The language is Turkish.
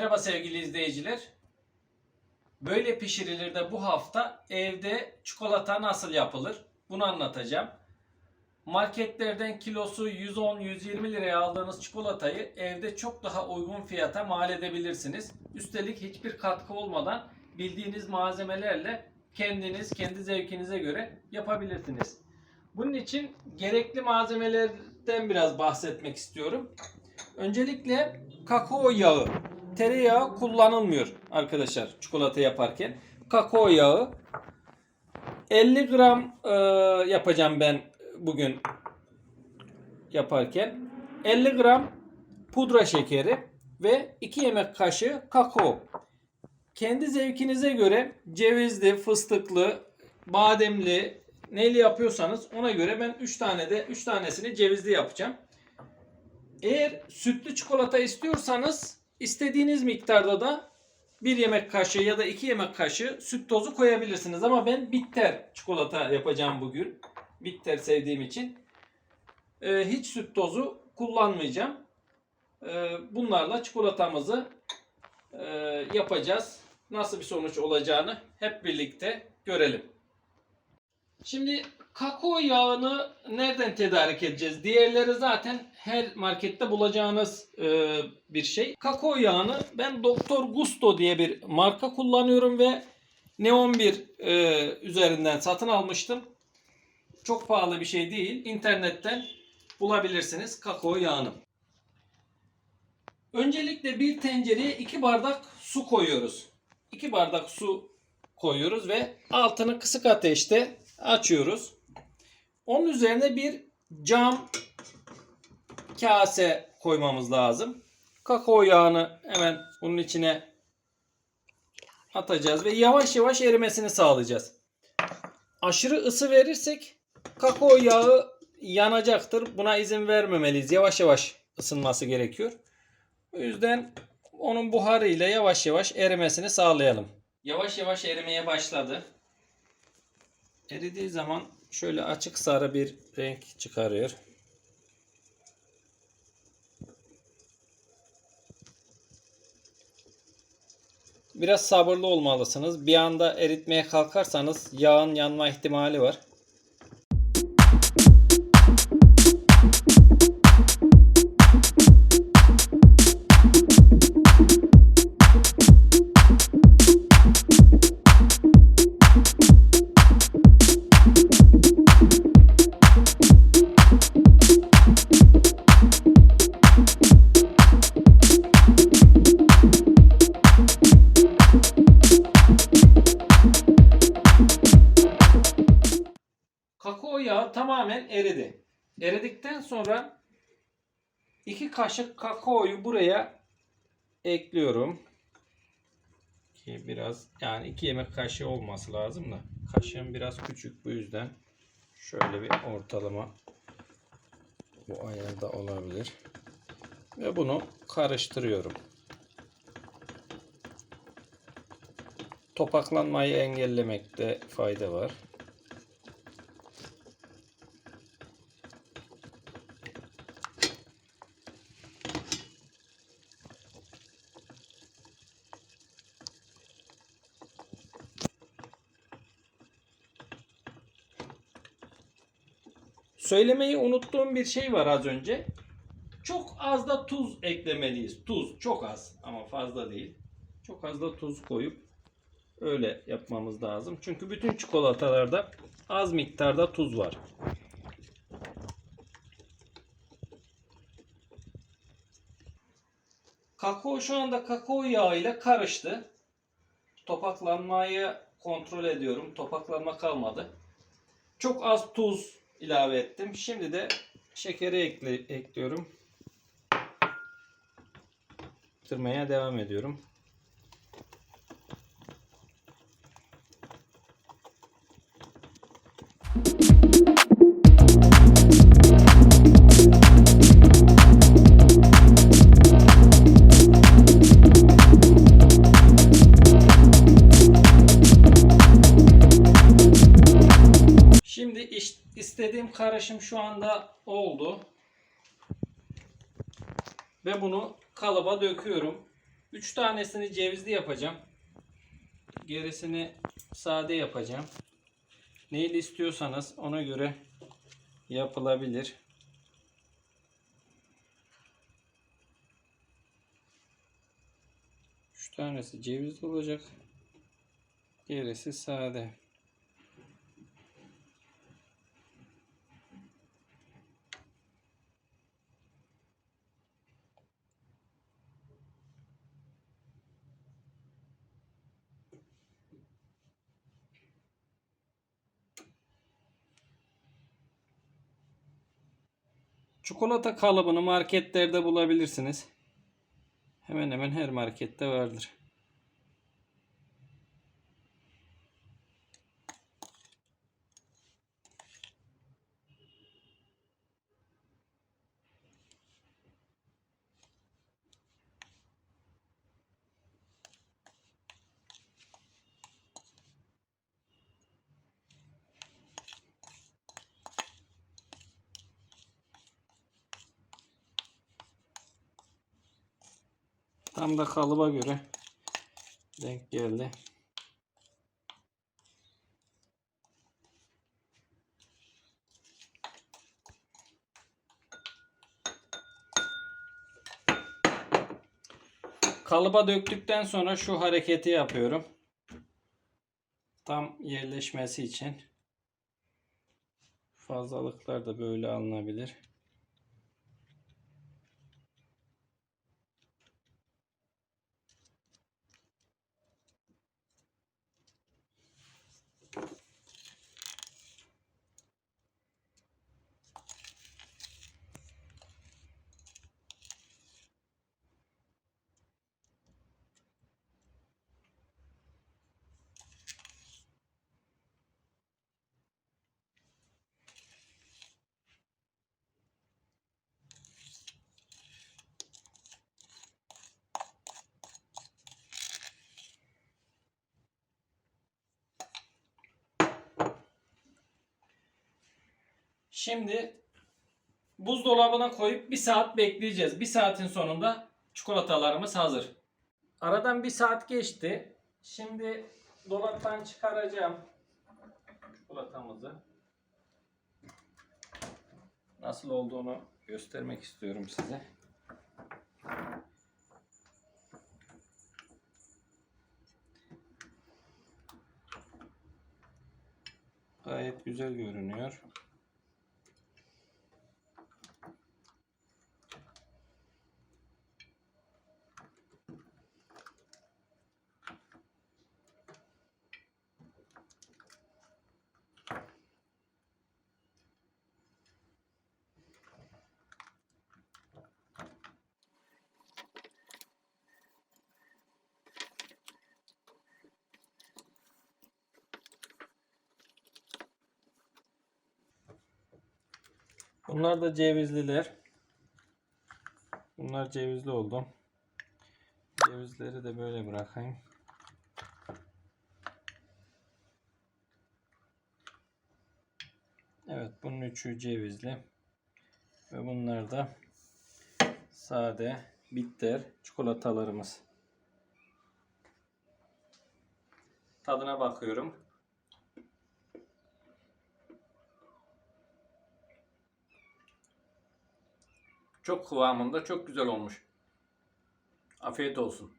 Merhaba sevgili izleyiciler. Böyle pişirilir de bu hafta evde çikolata nasıl yapılır? Bunu anlatacağım. Marketlerden kilosu 110-120 liraya aldığınız çikolatayı evde çok daha uygun fiyata mal edebilirsiniz. Üstelik hiçbir katkı olmadan bildiğiniz malzemelerle kendiniz kendi zevkinize göre yapabilirsiniz. Bunun için gerekli malzemelerden biraz bahsetmek istiyorum. Öncelikle kakao yağı. Tereyağı kullanılmıyor arkadaşlar çikolata yaparken. Kakao yağı 50 gram e, yapacağım ben bugün yaparken. 50 gram pudra şekeri ve 2 yemek kaşığı kakao. Kendi zevkinize göre cevizli, fıstıklı, bademli, neyli yapıyorsanız ona göre ben 3 tane de 3 tanesini cevizli yapacağım. Eğer sütlü çikolata istiyorsanız istediğiniz miktarda da bir yemek kaşığı ya da iki yemek kaşığı süt tozu koyabilirsiniz. Ama ben bitter çikolata yapacağım bugün. Bitter sevdiğim için. Ee, hiç süt tozu kullanmayacağım. Ee, bunlarla çikolatamızı e, yapacağız. Nasıl bir sonuç olacağını hep birlikte görelim. Şimdi kakao yağını nereden tedarik edeceğiz? Diğerleri zaten her markette bulacağınız e, bir şey. Kakao yağını ben Doktor Gusto diye bir marka kullanıyorum ve Neon 1 e, üzerinden satın almıştım. Çok pahalı bir şey değil. İnternetten bulabilirsiniz kakao yağını. Öncelikle bir tencereye 2 bardak su koyuyoruz. 2 bardak su koyuyoruz ve altını kısık ateşte açıyoruz. Onun üzerine bir cam kase koymamız lazım. Kakao yağını hemen bunun içine atacağız ve yavaş yavaş erimesini sağlayacağız. Aşırı ısı verirsek kakao yağı yanacaktır. Buna izin vermemeliyiz. Yavaş yavaş ısınması gerekiyor. O yüzden onun buharıyla yavaş yavaş erimesini sağlayalım. Yavaş yavaş erimeye başladı. Eridiği zaman şöyle açık sarı bir renk çıkarıyor. Biraz sabırlı olmalısınız. Bir anda eritmeye kalkarsanız yağın yanma ihtimali var. Yağı tamamen eridi. Eridikten sonra iki kaşık kakaoyu buraya ekliyorum. Ki biraz yani iki yemek kaşığı olması lazım da kaşığım biraz küçük bu yüzden şöyle bir ortalama bu ayarda olabilir. Ve bunu karıştırıyorum. Topaklanmayı engellemekte fayda var. Söylemeyi unuttuğum bir şey var az önce. Çok az da tuz eklemeliyiz. Tuz çok az ama fazla değil. Çok az da tuz koyup öyle yapmamız lazım. Çünkü bütün çikolatalarda az miktarda tuz var. Kakao şu anda kakao yağı ile karıştı. Topaklanmayı kontrol ediyorum. Topaklanma kalmadı. Çok az tuz ilave ettim. Şimdi de şekeri ekle, ekliyorum. Tırmaya devam ediyorum. İstediğim karışım şu anda oldu. Ve bunu kalıba döküyorum. 3 tanesini cevizli yapacağım. Gerisini sade yapacağım. Neyle istiyorsanız ona göre yapılabilir. Üç tanesi cevizli olacak. Gerisi sade. Çikolata kalıbını marketlerde bulabilirsiniz. Hemen hemen her markette vardır. Tam da kalıba göre denk geldi. Kalıba döktükten sonra şu hareketi yapıyorum. Tam yerleşmesi için. Fazlalıklar da böyle alınabilir. Şimdi buzdolabına koyup bir saat bekleyeceğiz. Bir saatin sonunda çikolatalarımız hazır. Aradan bir saat geçti. Şimdi dolaptan çıkaracağım çikolatamızı. Nasıl olduğunu göstermek istiyorum size. Gayet güzel görünüyor. Bunlar da cevizliler. Bunlar cevizli oldu. Cevizleri de böyle bırakayım. Evet bunun üçü cevizli. Ve bunlar da sade bitter çikolatalarımız. Tadına bakıyorum. Çok kıvamında çok güzel olmuş. Afiyet olsun.